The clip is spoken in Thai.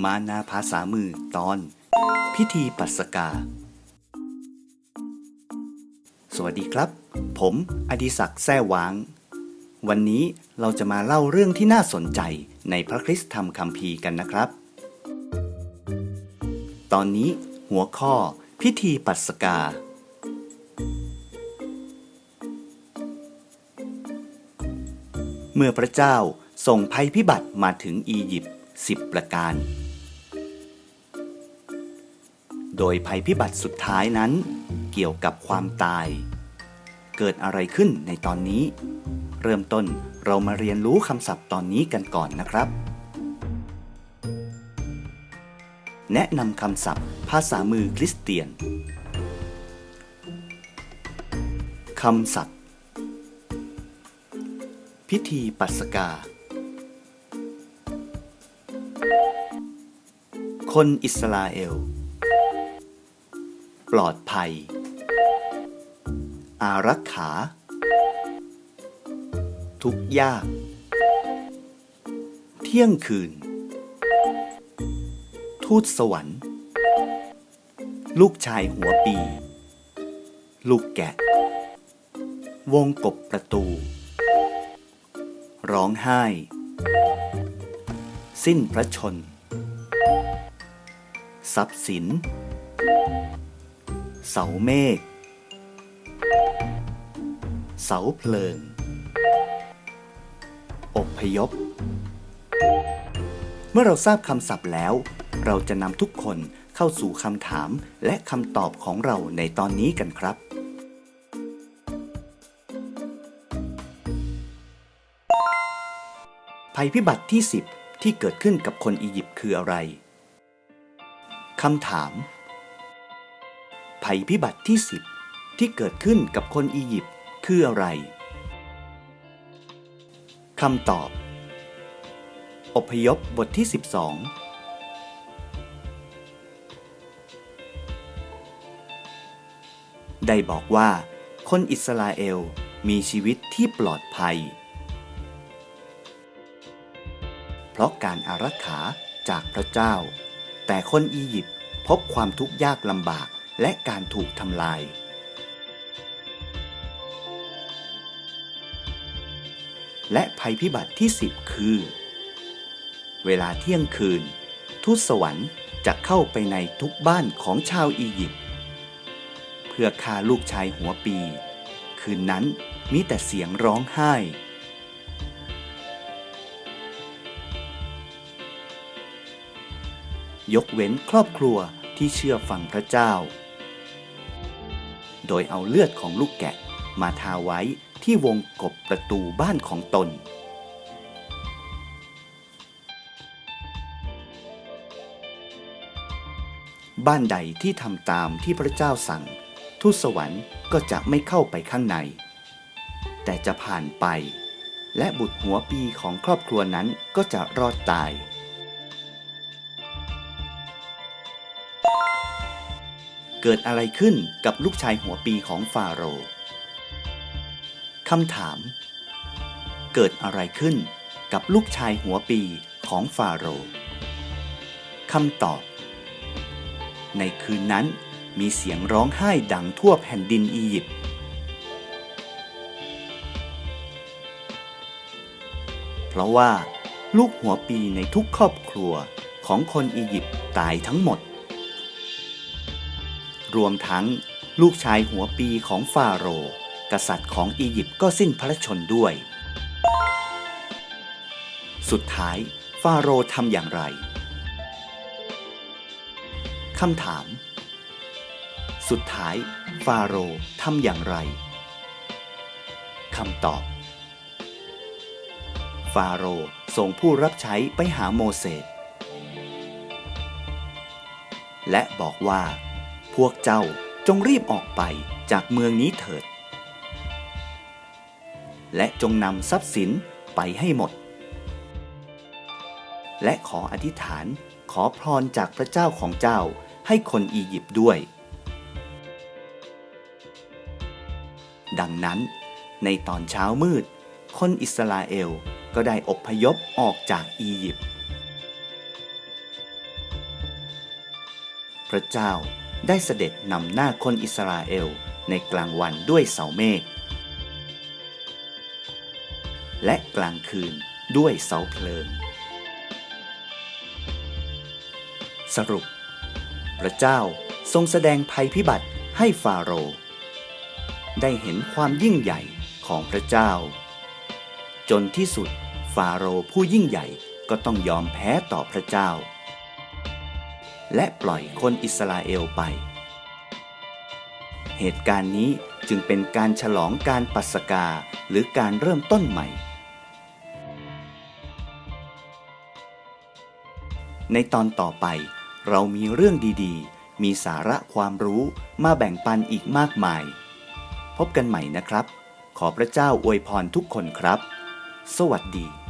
มานาภาษามือตอน พิธีปัสกา สวัสดีครับ ผมอดิศักดิ์แซ่หวาง วันนี้เราจะมาเล่าเรื่องที่น่าสนใจในพระคริสตธรรมคัมภีร์กันนะครับ ตอนนี้หัวข้อพิธีปัสสกาเมื่อพระเจ้าส่งภัยพิบัติมาถึงอียิปต์ สิบประการ โดยภัยพิบัติสุดท้ายนั้น เกี่ยวกับความตาย เกิดอะไรขึ้นในตอนนี้ เริ่มต้นเรามาเรียนรู้คำศัพท์ตอนนี้กันก่อนนะครับ แนะนำคำศัพท์ ภาษามือคริสเตียนคำศัพท์ พิธีปัสกา คนอิสราเอล ปลอดภัย อารักขา ทุกยาก เที่ยงคืน ทูตสวรรค์ ลูกชายหัวปี ลูกแกะ วงกบประตู ร้องไห้ สิ้นพระชน ทรัพย์สิน เสาเมฆ เสาเพลิง อบพยพ เมื่อเราทราบคำศัพท์แล้ว เราจะนำทุกคนเข้าสู่คำถามและคำตอบของเราในตอนนี้กันครับภัยพิบัติที่ 10 ที่เกิดขึ้นกับคนอียิปต์คืออะไร คำถาม ภัยพิบัติที่ 10 ที่เกิดขึ้นกับคนอียิปต์คืออะไร คำตอบ อพยพบทที่ 12ได้บอกว่า คนอิสราเอลมีชีวิตที่ปลอดภัย เพราะการอารักขาจากพระเจ้า แต่คนอียิปต์พบความทุกข์ยากลำบากและการถูกทำลาย และภัยพิบัติที่ 10 คือ เวลาเที่ยงคืน ทูตสวรรค์จะเข้าไปในทุกบ้านของชาวอียิปต์เพื่อฆ่าลูกชายหัวปี คืนนั้นมีแต่เสียงร้องไห้ ยกเว้นครอบครัวที่เชื่อฟังพระเจ้า โดยเอาเลือดของลูกแกะมาทาไว้ที่วงกบประตูบ้านของตน บ้านใดที่ทำตามที่พระเจ้าสั่ง ทูตสวรรค์ก็จะไม่เข้าไปข้างใน แต่จะผ่านไป และบุตรหัวปีของครอบครัวนั้นก็จะรอดตาย เกิดอะไรขึ้นกับลูกชายหัวปีของฟาโรห์คำถาม เกิดอะไรขึ้นกับลูกชายหัวปีของฟาโรห์คำตอบ ในคืนนั้นมีเสียงร้องไห้ดังทั่วแผ่นดินอียิปต์เพราะว่าลูกหัวปีในทุกครอบครัวของคนอียิปต์ตายทั้งหมด รวมทั้งลูกชายหัวปีของฟาโรห์กษัตริย์ของอียิปต์ก็สิ้นพระชนด้วย สุดท้าย ฟาโรห์ทำอย่างไร คำถาม สุดท้าย ฟาโรห์ทำอย่างไร คำตอบ ฟาโรห์ส่งผู้รับใช้ไปหาโมเสสและบอกว่า พวกเจ้าจงรีบออกไปจากเมืองนี้เถิด และจงนำทรัพย์สินไปให้หมด และขออธิษฐานขอพรจากพระเจ้าของเจ้าให้คนอียิปต์ด้วย ดังนั้น ในตอนเช้ามืด คนอิสราเอลก็ได้อพยพออกจากอียิปต์ พระเจ้า ได้เสด็จนำหน้าคนอิสราเอลในกลางวันด้วยเสาเมฆและกลางคืนด้วยเสาเพลิง สรุป พระเจ้าทรงแสดงภัยพิบัติให้ฟาโรห์ได้เห็นความยิ่งใหญ่ของพระเจ้า จนที่สุดฟาโรห์ผู้ยิ่งใหญ่ก็ต้องยอมแพ้ต่อพระเจ้า และปล่อยคนอิสราเอลไป เหตุการณ์นี้จึงเป็นการฉลองการปัสกาหรือการเริ่มต้นใหม่ ในตอนต่อไปเรามีเรื่องดีๆ มีสาระความรู้มาแบ่งปันอีกมากมาย พบกันใหม่นะครับ ขอพระเจ้าอวยพรทุกคนครับ สวัสดี